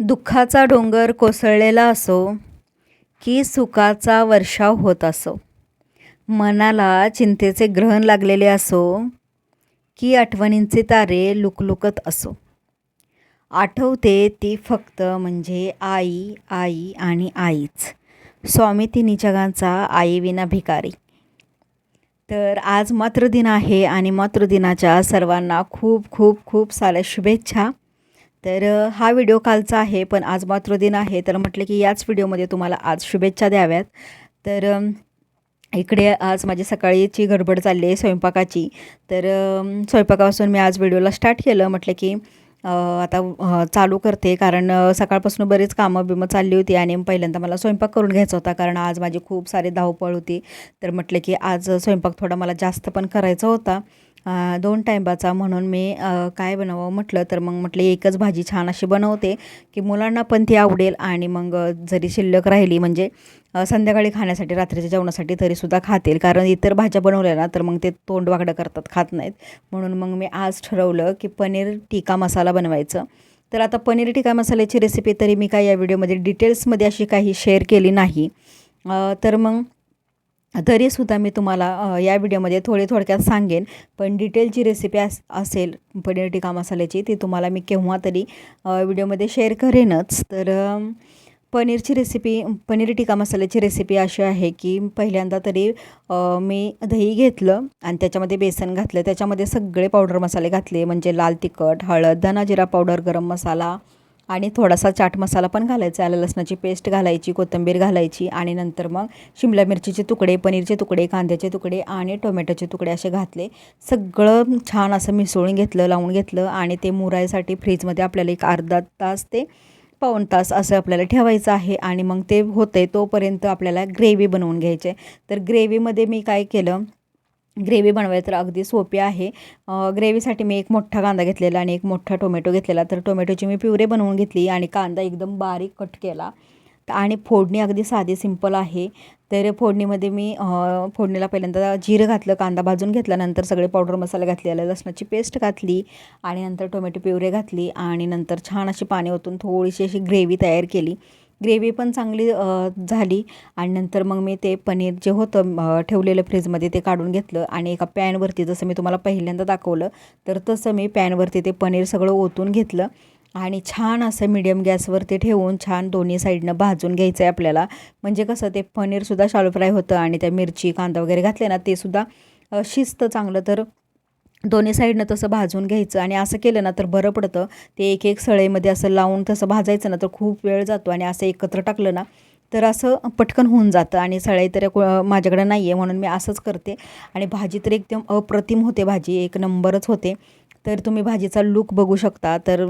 दुःखाचा डोंगर कोसळलेला असो की सुखाचा वर्षाव होत असो मनाला चिंतेचे ग्रहण लागलेले असो की आठवणींचे तारे लुकलुकत असो. आठवते ती फक्त म्हणजे आई आई आणि आईच. स्वामी तिन्ही जगांचा आई विना भिकारी तर आज मातृदिन आहे आणि मातृदिनाच्या सर्वांना खूप खूप खूप साऱ्या शुभेच्छा. तर हा व्हिडिओ कालचा आहे पण आज मातृदिन आहे. तर म्हटलं की याच व्हिडिओमध्ये तुम्हाला आज शुभेच्छा द्याव्यात. तर इकडे आज माझी सकाळीची गडबड चालली आहे स्वयंपाकाची. तर स्वयंपाकापासून मी आज व्हिडिओला स्टार्ट केलं. म्हटलं की आता चालू करते. कारण सकाळपासून बरीच कामं बिमं चालली होती आणि पहिल्यांदा मला स्वयंपाक करून घ्यायचा होता. कारण आज माझी खूप सारी धावपळ होती. तर म्हटलं की आज स्वयंपाक थोडा मला जास्त पण करायचा होता. दोन टायमाचा म्हणून मी काय बनवावं म्हटलं तर मग म्हटले एकच भाजी छान अशी बनवते की मुलांना पण ती आवडेल आणि मग जरी शिल्लक राहिली म्हणजे संध्याकाळी खाण्यासाठी रात्रीच्या जेवणासाठी तरीसुद्धा खातील. कारण इतर भाज्या बनवल्या ना तर मग ते तोंड वाकडं करतात खात नाहीत. म्हणून मग मी आज ठरवलं की पनीर टिक्का मसाला बनवायचं. तर आता पनीर टिक्का मसाल्याची रेसिपी तरी मी काय या व्हिडिओमध्ये डिटेल्समध्ये अशी काही शेअर केली नाही. तर मग तरीसुद्धा मी तुम्हाला या व्हिडिओमध्ये थोडे थोडक्यात सांगेन. पण डिटेलची रेसिपी अस असेल पनीर टिक्का मसाल्याची ती तुम्हाला मी केव्हा तरी व्हिडिओमध्ये शेअर करेनच. तर पनीरची रेसिपी पनीर टिक्का मसाल्याची रेसिपी अशी आहे की पहिल्यांदा तरी मी दही घेतलं आणि त्याच्यामध्ये बेसन घातलं. त्याच्यामध्ये सगळे पावडर मसाले घातले म्हणजे लाल तिखट हळद धनाजिरा पावडर गरम मसाला आणि थोडासा चाट मसाला पण घालायचा आलं लसणाची पेस्ट घालायची कोथिंबीर घालायची आणि नंतर मग शिमला मिरचीचे तुकडे पनीरचे तुकडे कांद्याचे तुकडे आणि टोमॅटोचे तुकडे असे घातले. सगळं छान असं मिसळून घेतलं लावून घेतलं आणि ते मुरायसाठी फ्रीजमध्ये आपल्याला एक अर्धा तास ते पाऊण तास असं आपल्याला ठेवायचं आहे आणि मग ते होते तोपर्यंत आपल्याला ग्रेव्ही बनवून घ्यायचे आहे. तर ग्रेव्हीमध्ये मी काय केलं ग्रेव्ही बनवायला तर अगदी सोपी आहे. ग्रेव्हीसाठी मी एक मोठा कांदा घेतलेला आणि एक मोठा टोमॅटो घेतलेला. तर टोमॅटोची मी प्युरे बनवून घेतली आणि कांदा एकदम बारीक कट केला. आणि फोडणी अगदी साधी सिंपल आहे. तर फोडणीमध्ये मी फोडणीला पहिल्यांदा जिरं घातलं कांदा भाजून घेतला नंतर सगळे पावडर मसाले घातले लसणाची पेस्ट घातली आणि नंतर टोमॅटो प्युरे घातली आणि नंतर छान अशी पाणी ओतून थोडीशी अशी ग्रेव्ही तयार केली. ग्रेव्ही पण चांगली झाली. आणि नंतर मग मी ते पनीर जे होतं ठेवलेलं फ्रीजमध्ये ते काढून घेतलं आणि एका पॅनवरती जसं मी तुम्हाला पहिल्यांदा दाखवलं तर तसं मी पॅनवरती ते पनीर सगळं ओतून घेतलं. आणि छान असं मिडियम गॅसवरती ठेवून छान दोन्ही साईडनं भाजून घ्यायचं आहे आपल्याला. म्हणजे कसं ते पनीरसुद्धा शालो फ्राय होतं आणि त्या मिरची कांदा वगैरे घातले ना ते सुद्धा शिजतं चांगलं तर दोन्ही साईडनं तसं भाजून घ्यायचं आणि असं केलं ना तर बरं पडतं. ते एक एक सळईमध्ये असं लावून तसं भाजायचं ना तर खूप वेळ जातो आणि असं एकत्र टाकलं ना तर असं पटकन होऊन जातं आणि सळई तर माझ्याकडे नाही आहे म्हणून मी असंच करते. आणि भाजी तर एकदम अप्रतिम होते भाजी एक नंबरच होते. तर तुम्ही भाजीचा लूक बघू शकता. तर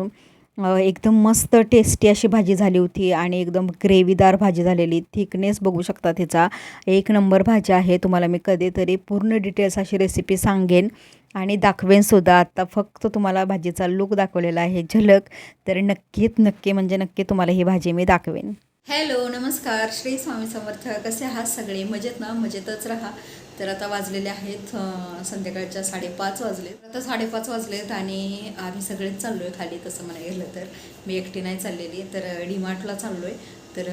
एकदम मस्त टेस्टी अशी भाजी झाली होती आणि एकदम ग्रेव्हीदार भाजी झालेली. थिकनेस बघू शकता तिचा एक नंबर भाजी आहे. तुम्हाला मी कधीतरी पूर्ण डिटेल्स अशी रेसिपी सांगेन. आणि दाखवेन सुद्धा. आत्ता फक्त तुम्हाला भाजीचा लूक दाखवलेला आहे झलक. तर नक्कीच नक्की म्हणजे नक्की तुम्हाला ही भाजी मी दाखवेन. हॅलो नमस्कार. श्री स्वामी समर्थ. कसे आहात सगळे? मजेत ना? मजेतच राहा. तर आता वाजलेले आहेत संध्याकाळच्या साडेपाच वाजले. आता साडेपाच वाजलेत आणि आम्ही सगळेच चाललो आहे खाली तसं म्हणायला गेलं तर. मी एकटी नाही चाललेली तर डीमार्टला चाललो आहे तर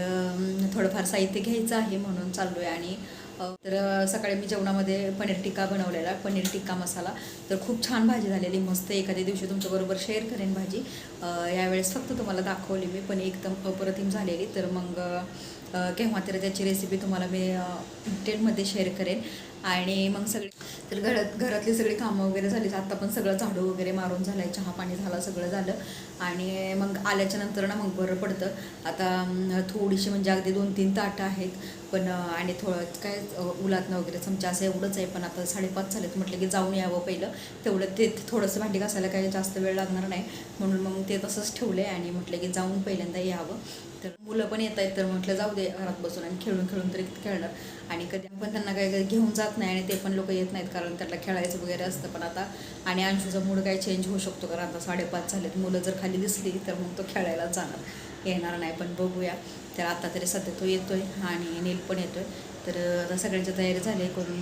थोडंफार साहित्य घ्यायचं आहे म्हणून चाललो आहे आणि तर सकाळी मी जेवणामध्ये पनीर टिक्का बनवलेला पनीर टिक्का मसाला. तर खूप छान भाजी झालेली मस्त एखाद्या दिवशी तुमच्याबरोबर शेअर करेन भाजी. यावेळेस फक्त तुम्हाला दाखवली मी पण एकदम अप्रतिम झालेली. तर मग केव्हा तर त्याची रेसिपी तुम्हाला मी डिटेलमध्ये शेअर करेन. आणि मग सगळे तर घरात घरातली सगळी कामं वगैरे झाली. आता पण सगळं झाडू वगैरे मारून झालं चहा पाणी झालं सगळं झालं. आणि मग आल्याच्यानंतर ना मग बरं पडतं. आता थोडीशी म्हणजे अगदी दोन तीन ताटं आहेत. पण आणि थोडं काय उलातनं वगैरे चमचा असं एवढंच आहे. पण आता साडेपाच झालेत. म्हटलं की जाऊन यावं पहिलं. तेवढं ते थोडंसं भांडी घासायला काही जास्त वेळ लागणार नाही. म्हणून मग ते तसंच ठेवलं आहे आणि म्हटलं की जाऊन पहिल्यांदा यावं. तर मुलं पण येत आहेत तर म्हटलं जाऊ दे घरात बसून आणि खेळून खेळून तरी खेळणार आणि कधी आपण त्यांना काही काही घेऊन जात नाही आणि ते पण लोक येत नाहीत कारण त्यांना खेळायचं वगैरे असतं. पण आता आणि अंशूचा मूड काय चेंज होऊ शकतो कारण आता साडेपाच झालेत. मुलं जर खाली दिसली तर मग तो खेळायला जाणार. येणार नाही पण बघूया. तर आता तरी सध्या तो येतोय आणि नील पण येतोय. तर आता सगळ्यांची तयारी झाली करून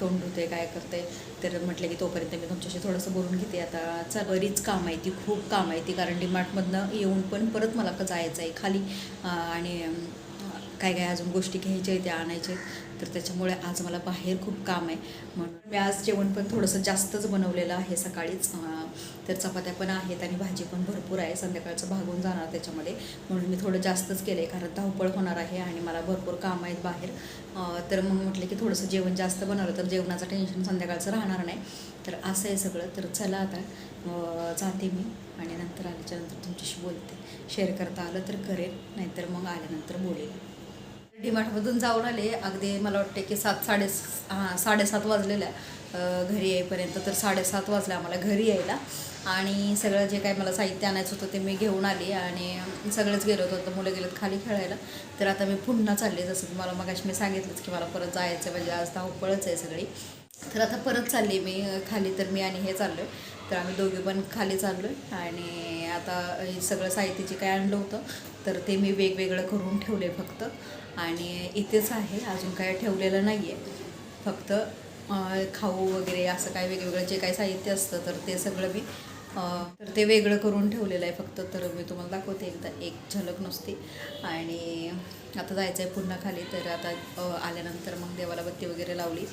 तोंड धुते काय करते. तर म्हटलं की तोपर्यंत मी तुमच्याशी थोडंसं बोलून घेते. आता चल बरीच काम आहे ती खूप काम आहे ती कारण डीमार्टमधनं येऊन पण परत मला का जायचं आहे खाली. आणि काय काय अजून गोष्टी घ्यायच्या आहेत त्या आणायच्या आहेत. तर त्याच्यामुळे आज मला बाहेर खूप काम आहे. म्हणून मी आज जेवण पण थोडंसं जास्तच बनवलेलं आहे सकाळीच. तर चपात्या पण आहेत आणि भाजी पण भरपूर आहे. संध्याकाळचं भागून जाणार त्याच्यामध्ये. म्हणून मी थोडं जास्तच केलं आहे कारण धावपळ होणार आहे आणि मला भरपूर काम आहेत बाहेर. तर मग म्हटलं की थोडंसं जेवण जास्त बनवलं तर जेवणाचं टेन्शन संध्याकाळचं राहणार नाही. तर असं आहे सगळं. तर चला आता जाते मी आणि नंतर आल्याच्यानंतर तुमच्याशी बोलते. शेअर करता आलं तर करेल नाहीतर मग आल्यानंतर बोलेल. डीमार्टमधून जाऊन आले. अगदी मला वाटते की सात साडे हां साडेसात वाजलेल्या घरी येईपर्यंत. तर साडेसात वाजल्या आम्हाला घरी यायला. आणि सगळं जे काही मला साहित्य आणायचं होतं ते मी घेऊन आली आणि सगळंच गेलो होतं. तर मुलं गेलेत खाली खेळायला. तर आता मी पुन्हा चालले. जसं तुम्हाला मगाशी मी सांगितलंच की मला परत जायचं म्हणजे आज धावपळच आहे सगळी. तर आता परत चालली मी खाली. तर मी आणि हे चाललो आहे तर आम्ही दोघे पण खाली चाललो आहे आणि आता हे सगळं साहित्य जे काय आणलं होतं तर ते मी वेगवेगळं करून ठेवले फक्त. आणि इथेच आहे अजून काय ठेवलेलं नाही आहे फक्त खाऊ वगैरे असं काय वेगवेगळं जे काही साहित्य असतं तर ते सगळं मी तर ते वेगळं करून ठेवलेलं आहे फक्त. तर मी तुम्हाला दाखवते एकदा एक झलक नुसती. आणि आता जायचं आहे पुन्हा खाली तर आता आल्यानंतर मग देवाला बत्ती वगैरे लावली.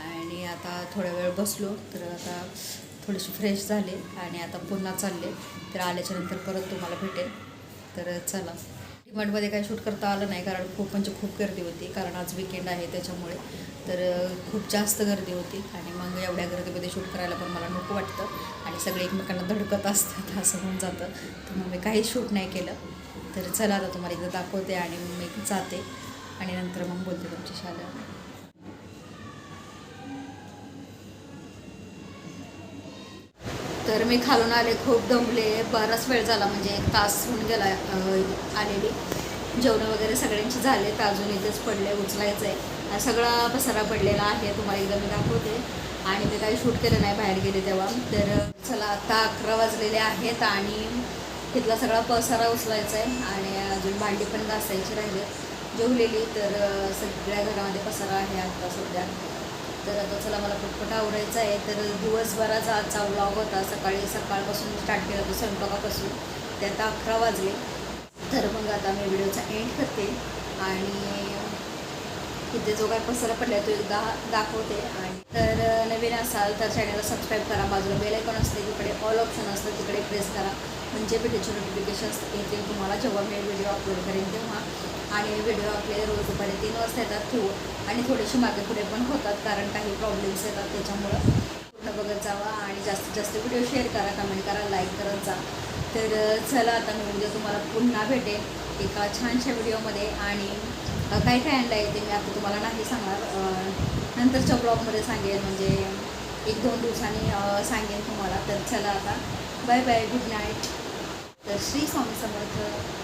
आणि आता थोडा वेळ बसलो तर आता थोडीशी फ्रेश झाले आणि आता पुन्हा चालले. तर आल्याच्यानंतर परत तुम्हाला भेटेल तर चला. डिमांडमध्ये काय शूट करता आलं नाही कारण खूप म्हणजे खूप गर्दी होती. कारण आज विकेंड आहे त्याच्यामुळे. तर खूप जास्त गर्दी होती. आणि मग एवढ्या गर्दीमध्ये शूट करायला पण मला नको वाटतं. आणि सगळे एकमेकांना धडकत असतात असं होऊन जातं. तर मग मी काहीच शूट नाही केलं. तर चला आता तुम्हाला एकदा दाखवते आणि मग मी जाते. आणि नंतर मग बोलते तुमची आल्यावर तर मी खालून आले खूप दमले. बराच वेळ झाला म्हणजे एक तास होऊन गेला आलेली. जेवणं वगैरे सगळ्यांची झाले तर अजून इथेच पडले उचलायचं आहे हा सगळा पसारा पडलेला आहे तुम्हाला एकदा मी दाखवते. आणि ते काही शूट केलं नाही बाहेर गेले तेव्हा. तर चला आता अकरा वाजलेले आहेत आणि तिथला सगळा पसारा उचलायचा आहे आणि अजून भांडी पण घासायची राहिली जेवलेली तर सगळ्या घरामध्ये पसारा आहे आता सध्या. तर आता चला मला पटपट आवडायचं आहे. तर दिवसभराचा आजचा व्लॉग होता. सकाळी सकाळपासून स्टार्ट केला होता स्वयंपाकापासून. ते आता अकरा वाजले. तर मग आता मी व्हिडिओचा एंड करते. आणि तिथे जो काय पसरा पडला तो एकदा दाखवते. आणि तर नवीन असाल तर चॅनलला सबस्क्राईब करा. बाजूला बेल आयकॉन असते तिकडे ऑल ऑप्शन असतं तिकडे प्रेस करा. म्हणजे व्हिडिओचे नोटिफिकेशन्स येतील तुम्हाला जेव्हा मी व्हिडिओ अपलोड करेन तेव्हा. आणि व्हिडिओ आपले रोज दुपारी तीन वाजता येतात थ्रू आणि थोडेसे मागे पुढे पण होतात कारण काही प्रॉब्लेम्स येतात त्याच्यामुळं पूर्ण बघत जावा. आणि जास्तीत जास्त व्हिडिओ शेअर करा कमेंट करा लाईक करत जा. तर चला आता मी उद्या तुम्हाला पुन्हा भेटेन एका छानशा व्हिडिओमध्ये आणि काय काय आणलं आहे ते मी आता तुम्हाला नाही सांगणार. नंतरच्या ब्लॉगमध्ये सांगेन म्हणजे एक दोन दिवसांनी सांगेन तुम्हाला. तर चला आता. Bye bye good night. तर श्री स्वामी समर्थ.